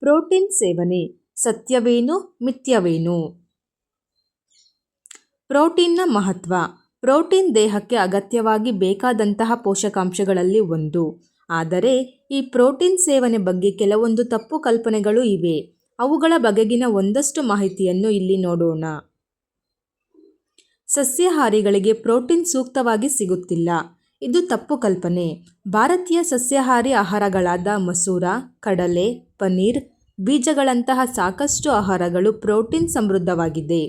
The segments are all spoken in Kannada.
ಪ್ರೋಟೀನ್ ಸೇವನೆ ಸತ್ಯವೇನು, ಮಿಥ್ಯವೇನು? ಪ್ರೋಟೀನ್ನ ಮಹತ್ವ. ಪ್ರೋಟೀನ್ ದೇಹಕ್ಕೆ ಅಗತ್ಯವಾಗಿ ಬೇಕಾದಂತಹ ಪೋಷಕಾಂಶಗಳಲ್ಲಿ ಒಂದು. ಆದರೆ, ಈ ಪ್ರೋಟೀನ್ ಸೇವನೆ ಬಗ್ಗೆ ಕೆಲವೊಂದು ತಪ್ಪು ಕಲ್ಪನೆಗಳು ಇವೆ. ಅವುಗಳ ಬಗೆಗಿನ ಒಂದಷ್ಟು ಮಾಹಿತಿಯನ್ನು ಇಲ್ಲಿ ನೋಡೋಣ. ಸಸ್ಯಾಹಾರಿಗಳಿಗೆ ಪ್ರೋಟೀನ್ ಸೂಕ್ತವಾಗಿ ಸಿಗುತ್ತಿಲ್ಲ. ಇದು ತಪ್ಪು ಕಲ್ಪನೆ. ಭಾರತೀಯ ಸಸ್ಯಾಹಾರಿ ಆಹಾರಗಳಾದ ಮಸೂರ, ಕಡಲೆ ಪನೀರ್ ಬೀಜಗಳಂತಹ ಸಾಕಷ್ಟು ಆಹಾರಗಳು ಪ್ರೋಟೀನ್ ಸಮೃದ್ಧವಾಗಿದೆ.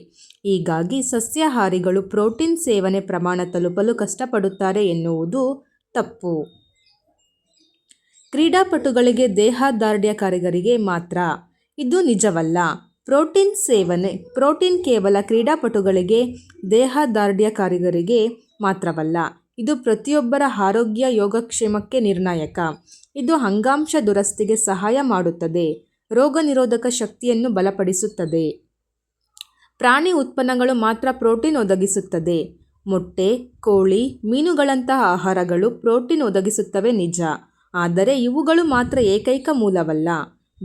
ಹೀಗಾಗಿ ಸಸ್ಯಾಹಾರಿಗಳು ಪ್ರೋಟೀನ್ ಸೇವನೆ ಪ್ರಮಾಣ ತಲುಪಲು ಕಷ್ಟಪಡುತ್ತಾರೆ ಎನ್ನುವುದು ತಪ್ಪು. ಕ್ರೀಡಾಪಟುಗಳಿಗೆ ದೇಹದಾರ್ಢ್ಯಕಾರಿಗರಿಗೆ ಮಾತ್ರ. ಇದು ನಿಜವಲ್ಲ. ಪ್ರೋಟೀನ್ ಸೇವನೆ, ಪ್ರೋಟೀನ್ ಕೇವಲ ಕ್ರೀಡಾಪಟುಗಳಿಗೆ ದೇಹದಾರ್ಢ್ಯಕಾರಿಗರಿಗೆ ಮಾತ್ರವಲ್ಲ, ಇದು ಪ್ರತಿಯೊಬ್ಬರ ಆರೋಗ್ಯ ಯೋಗಕ್ಷೇಮಕ್ಕೆ ನಿರ್ಣಾಯಕ. ಇದು ಅಂಗಾಂಶ ದುರಸ್ತಿಗೆ ಸಹಾಯ ಮಾಡುತ್ತದೆ. ರೋಗ ನಿರೋಧಕ ಶಕ್ತಿಯನ್ನು ಬಲಪಡಿಸುತ್ತದೆ. ಪ್ರಾಣಿ ಉತ್ಪನ್ನಗಳು ಮಾತ್ರ ಪ್ರೋಟೀನ್ ಒದಗಿಸುತ್ತದೆ. ಮೊಟ್ಟೆ, ಕೋಳಿ, ಮೀನುಗಳಂತಹ ಆಹಾರಗಳು ಪ್ರೋಟೀನ್ ಒದಗಿಸುತ್ತವೆ ನಿಜ. ಆದರೆ ಇವುಗಳು ಮಾತ್ರ ಏಕೈಕ ಮೂಲವಲ್ಲ.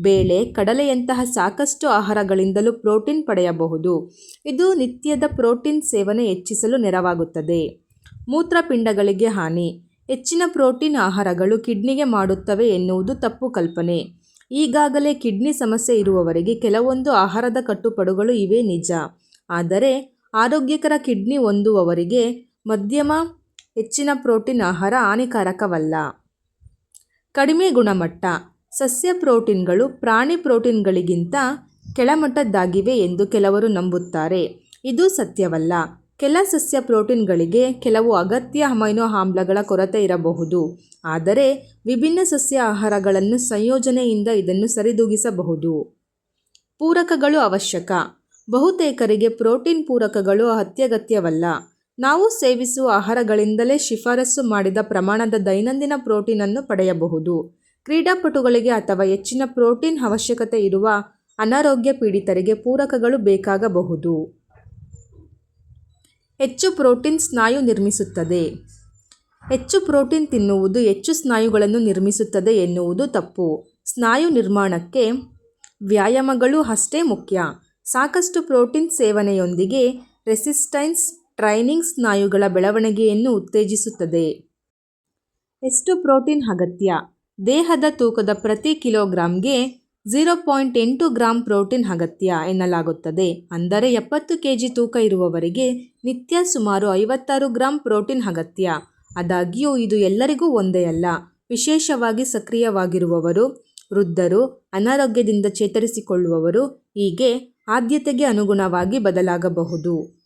ಬೇಳೆ, ಕಡಲೆಯಂತಹ ಸಾಕಷ್ಟು ಆಹಾರಗಳಿಂದಲೂ ಪ್ರೋಟೀನ್ ಪಡೆಯಬಹುದು. ಇದು ನಿತ್ಯದ ಪ್ರೋಟೀನ್ ಸೇವನೆ ಹೆಚ್ಚಿಸಲು ನೆರವಾಗುತ್ತದೆ. ಮೂತ್ರಪಿಂಡಗಳಿಗೆ ಹಾನಿ. ಹೆಚ್ಚಿನ ಪ್ರೋಟೀನ್ ಆಹಾರಗಳು ಕಿಡ್ನಿಗೆ ಮಾಡುತ್ತವೆ ಎನ್ನುವುದು ತಪ್ಪು ಕಲ್ಪನೆ. ಈಗಾಗಲೇ ಕಿಡ್ನಿ ಸಮಸ್ಯೆ ಇರುವವರಿಗೆ ಕೆಲವೊಂದು ಆಹಾರದ ಕಟ್ಟುಪಾಡುಗಳು ಇವೆ ನಿಜ. ಆದರೆ ಆರೋಗ್ಯಕರ ಕಿಡ್ನಿ ಹೊಂದುವವರಿಗೆ ಮಧ್ಯಮ ಹೆಚ್ಚಿನ ಪ್ರೋಟೀನ್ ಆಹಾರ ಹಾನಿಕಾರಕವಲ್ಲ. ಕಡಿಮೆ ಗುಣಮಟ್ಟ ಸಸ್ಯ ಪ್ರೋಟೀನ್ಗಳು ಪ್ರಾಣಿ ಪ್ರೋಟೀನ್ಗಳಿಗಿಂತ ಕೆಳಮಟ್ಟದ್ದಾಗಿವೆ ಎಂದು ಕೆಲವರು ನಂಬುತ್ತಾರೆ. ಇದು ಸತ್ಯವಲ್ಲ. ಕೆಲ ಸಸ್ಯ ಪ್ರೋಟೀನ್ಗಳಿಗೆ ಕೆಲವು ಅಗತ್ಯ ಅಮೈನೋ ಆಮ್ಲಗಳ ಕೊರತೆ ಇರಬಹುದು. ಆದರೆ ವಿಭಿನ್ನ ಸಸ್ಯ ಆಹಾರಗಳನ್ನು ಸಂಯೋಜನೆಯಿಂದ ಇದನ್ನು ಸರಿದೂಗಿಸಬಹುದು. ಪೂರಕಗಳು ಅವಶ್ಯಕ. ಬಹುತೇಕರಿಗೆ ಪ್ರೋಟೀನ್ ಪೂರಕಗಳು ಅತ್ಯಗತ್ಯವಲ್ಲ. ನಾವು ಸೇವಿಸುವ ಆಹಾರಗಳಿಂದಲೇ ಶಿಫಾರಸು ಮಾಡಿದ ಪ್ರಮಾಣದ ದೈನಂದಿನ ಪ್ರೋಟೀನನ್ನು ಪಡೆಯಬಹುದು. ಕ್ರೀಡಾಪಟುಗಳಿಗೆ ಅಥವಾ ಹೆಚ್ಚಿನ ಪ್ರೋಟೀನ್ ಅವಶ್ಯಕತೆ ಇರುವ ಅನಾರೋಗ್ಯ ಪೀಡಿತರಿಗೆ ಪೂರಕಗಳು ಬೇಕಾಗಬಹುದು. ಹೆಚ್ಚು ಪ್ರೋಟೀನ್ ಸ್ನಾಯು ನಿರ್ಮಿಸುತ್ತದೆ. ಹೆಚ್ಚು ಪ್ರೋಟೀನ್ ತಿನ್ನುವುದು ಹೆಚ್ಚು ಸ್ನಾಯುಗಳನ್ನು ನಿರ್ಮಿಸುತ್ತದೆ ಎನ್ನುವುದು ತಪ್ಪು. ಸ್ನಾಯು ನಿರ್ಮಾಣಕ್ಕೆ ವ್ಯಾಯಾಮಗಳು ಅಷ್ಟೇ ಮುಖ್ಯ. ಸಾಕಷ್ಟು ಪ್ರೋಟೀನ್ ಸೇವನೆಯೊಂದಿಗೆ ರೆಸಿಸ್ಟೆನ್ಸ್ ಟ್ರೈನಿಂಗ್ ಸ್ನಾಯುಗಳ ಬೆಳವಣಿಗೆಯನ್ನು ಉತ್ತೇಜಿಸುತ್ತದೆ. ಎಷ್ಟು ಪ್ರೋಟೀನ್ ಅಗತ್ಯ? ದೇಹದ ತೂಕದ ಪ್ರತಿ ಕಿಲೋಗ್ರಾಂಗೆ ಝೀರೋ ಪಾಯಿಂಟ್ ಎಂಟು ಗ್ರಾಂ ಪ್ರೋಟೀನ್ ಅಗತ್ಯ ಎನ್ನಲಾಗುತ್ತದೆ. ಅಂದರೆ ಎಪ್ಪತ್ತು ಕೆ ಜಿ ತೂಕ ಇರುವವರಿಗೆ ನಿತ್ಯ ಸುಮಾರು ಐವತ್ತಾರು ಗ್ರಾಂ ಪ್ರೋಟೀನ್ ಅಗತ್ಯ. ಆದಾಗ್ಯೂ, ಇದು ಎಲ್ಲರಿಗೂ ಒಂದೇ ಅಲ್ಲ. ವಿಶೇಷವಾಗಿ ಸಕ್ರಿಯವಾಗಿರುವವರು, ವೃದ್ಧರು, ಅನಾರೋಗ್ಯದಿಂದ ಚೇತರಿಸಿಕೊಳ್ಳುವವರು, ಹೀಗೆ ಆದ್ಯತೆಗೆ ಅನುಗುಣವಾಗಿ ಬದಲಾಗಬಹುದು.